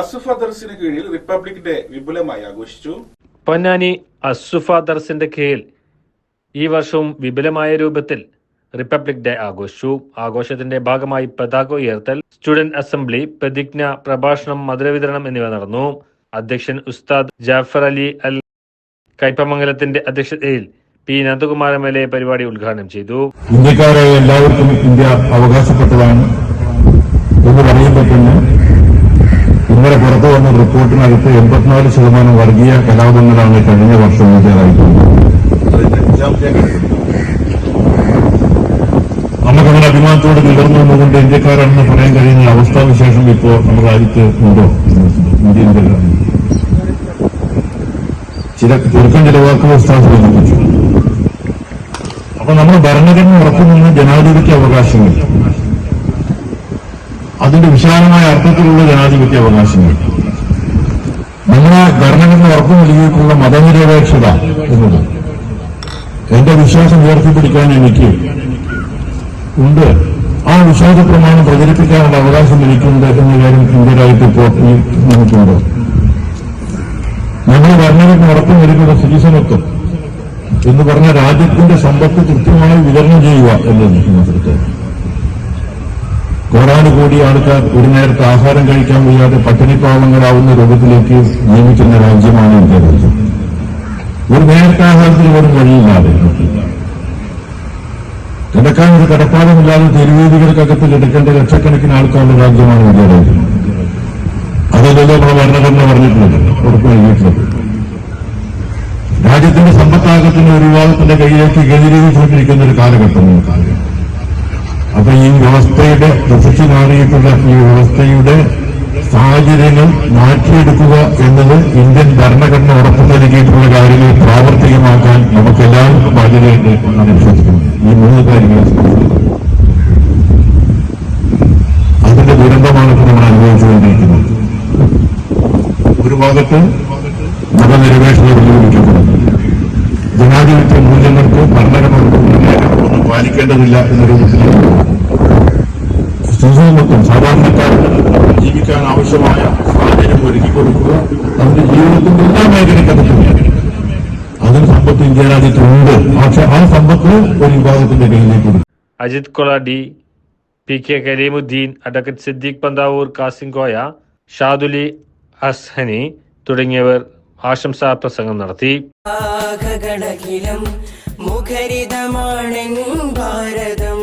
അസുഫ ദർസിന് കീഴിൽ republic day വിപുലമായി ആഘോഷിച്ചു. പൊന്നാനി അസുഫ ദർസിന്റെ കീഴിൽ ഈ വർഷവും വിപുലമായ രൂപത്തിൽ റിപ്പബ്ലിക് ഡേ ആഘോഷിച്ചു. ആഘോഷത്തിന്റെ ഭാഗമായി പതാക ഉയർത്തൽ സ്റ്റുഡന്റ് അസംബ്ലി പ്രതിജ്ഞ പ്രഭാഷണം മധുരവിതരണം എന്നിവ നടന്നു. അധ്യക്ഷൻ ഉസ്താദ് ജാഫർ അലി അൽ കൈപ്പമംഗലത്തിന്റെ അധ്യക്ഷതയിൽ P Nandakumar M L A പരിപാടി ഉദ്ഘാടനം ചെയ്തു. ഇന്ത്യക്കാരെ എല്ലാവർക്കും ഇന്ത്യ അവകാശപ്പെട്ടതാണ് എന്ന് പറയുമ്പോൾ ഇന്നലെ പുറത്തു വന്ന റിപ്പോർട്ടിനകത്ത് എൺപത്തിനാല് ശതമാനം വർഗീയ കലാപങ്ങളാണ് കഴിഞ്ഞ വർഷം ഇന്ത്യയിലായിട്ടുള്ളത് നമുക്ക് നമ്മുടെ അഭിമാനത്തോട് നിലർന്നു വന്നുകൊണ്ട് ഇന്ത്യക്കാരാണെന്ന് പറയാൻ കഴിയുന്ന അവസ്ഥാവിശേഷം ഇപ്പോൾ നമ്മുടെ രാജ്യത്ത് ഉണ്ടോ? ഇന്ത്യൻ? ചില ചുരുക്കം ചില വാക്കുകൾ സ്ഥാപിച്ചു അപ്പൊ നമ്മൾ ഭരണഘടന ഉറപ്പുനിന്ന് ജനാധിപത്യ അവകാശങ്ങൾ. അതിന്റെ വിശാലമായ അർത്ഥത്തിലുള്ള ജനാധിപത്യ അവകാശങ്ങൾ. നമ്മുടെ ഭരണഘടന ഉറപ്പു നൽകിയിട്ടുള്ള മതനിരപേക്ഷത എന്നത് എന്റെ വിശ്വാസം ഉയർത്തിപ്പിടിക്കാൻ എനിക്ക് ഉണ്ട്. ആ വിശ്വാസ പ്രമാണം പ്രചരിപ്പിക്കാനുള്ള അവകാശം എനിക്കുണ്ട് എന്ന കാര്യം ഇന്ത്യയിലായിട്ട് ഇപ്പോൾ നമുക്കുണ്ട്. നമ്മുടെ ഭരണഘടന ഉറപ്പു നൽകുന്ന സ്ത്രീസമത്വം എന്ന് പറഞ്ഞ രാജ്യത്തിന്റെ സമ്പത്ത് കൃത്യമായി വിതരണം ചെയ്യുക എന്നത് കോടാനുകൂടി ആൾക്കാർ ഒരു നേരത്തെ ആഹാരം കഴിക്കാൻ വയ്യാതെ പട്ടിണിപ്പാവങ്ങളാവുന്ന രൂപത്തിലേക്ക് നിയമിക്കുന്ന രാജ്യമാണ് ഇന്ത്യ രാജ്യം. ഒരു നേരത്തെ ആഹാരത്തിന് പോലും വഴിയില്ലാതെ കിടക്കാൻ ഒരു കടപ്പാടുമില്ലാതെ തെരുവേദികൾക്കകത്ത് കിടക്കേണ്ട ലക്ഷക്കണക്കിന് ആൾക്കാരുടെ രാജ്യമാണ് ഇന്ത്യ രാജ്യം. അതല്ലല്ലോ നമ്മുടെ ഭരണഘടന പറഞ്ഞിട്ടുള്ളത് ഉറപ്പ് നൽകിയിട്ടുള്ളത്. രാജ്യത്തിന്റെ സമ്പത്താകത്തിന്റെ ഒരു വിഭാഗത്തിന്റെ കയ്യിലേക്ക് കേന്ദ്രീകരിച്ചുകൊണ്ടിരിക്കുന്ന ഒരു കാലഘട്ടം. നമുക്കറിയാം അപ്പൊ ഈ വ്യവസ്ഥയുടെ പ്രസക്തി മാറിയിട്ടുള്ള ഈ വ്യവസ്ഥയുടെ സാഹചര്യങ്ങൾ മാറ്റിയെടുക്കുക എന്നത് ഇന്ത്യൻ ഭരണഘടന ഉറപ്പു നൽകിയിട്ടുള്ള കാര്യങ്ങൾ പ്രാവർത്തികമാക്കാൻ നമുക്ക് എല്ലാവർക്കും ബാധ്യതയുണ്ട് എന്നാണ് വിശ്വസിക്കുന്നത്. ഈ മൂന്ന് കാര്യങ്ങൾ അതിന്റെ ദുരന്തമാണ് ഇപ്പോൾ നമ്മൾ അനുഭവിച്ചുകൊണ്ടിരിക്കുന്നത് ഒരു ഭാഗത്ത് മതനിരപേക്ഷത വെല്ലുവിളിക്കപ്പെടുന്നു ജനാധിപത്യ മൂല്യങ്ങൾക്ക് ഭരണഘടന പാലിക്കേണ്ടതില്ല എന്ന സ്ത്രീസമത്വം സാധാരണക്കാർക്ക് ജീവിക്കാൻ ആവശ്യമായ സാഹചര്യം ഒരുക്കി കൊടുക്കുക. അവരുടെ ജീവിതത്തിന്റെ എല്ലാ മേഖലയ്ക്കും അതിന് സമ്പത്ത് ഇന്ത്യ രാജ്യത്തുണ്ട് പക്ഷെ ആ സമ്പത്ത് ഒരു വിഭാഗത്തിന്റെ കയ്യിലേക്ക് Ajith Ajith Koladi P K Karimuddin advocate Siddique Panthavoor Kasimkoya Shaduli Azhani തുടങ്ങിയവർ ആശംസാ പ്രസംഗം നടത്തി. മുഖരിതമാണെൻ ഭാരതം.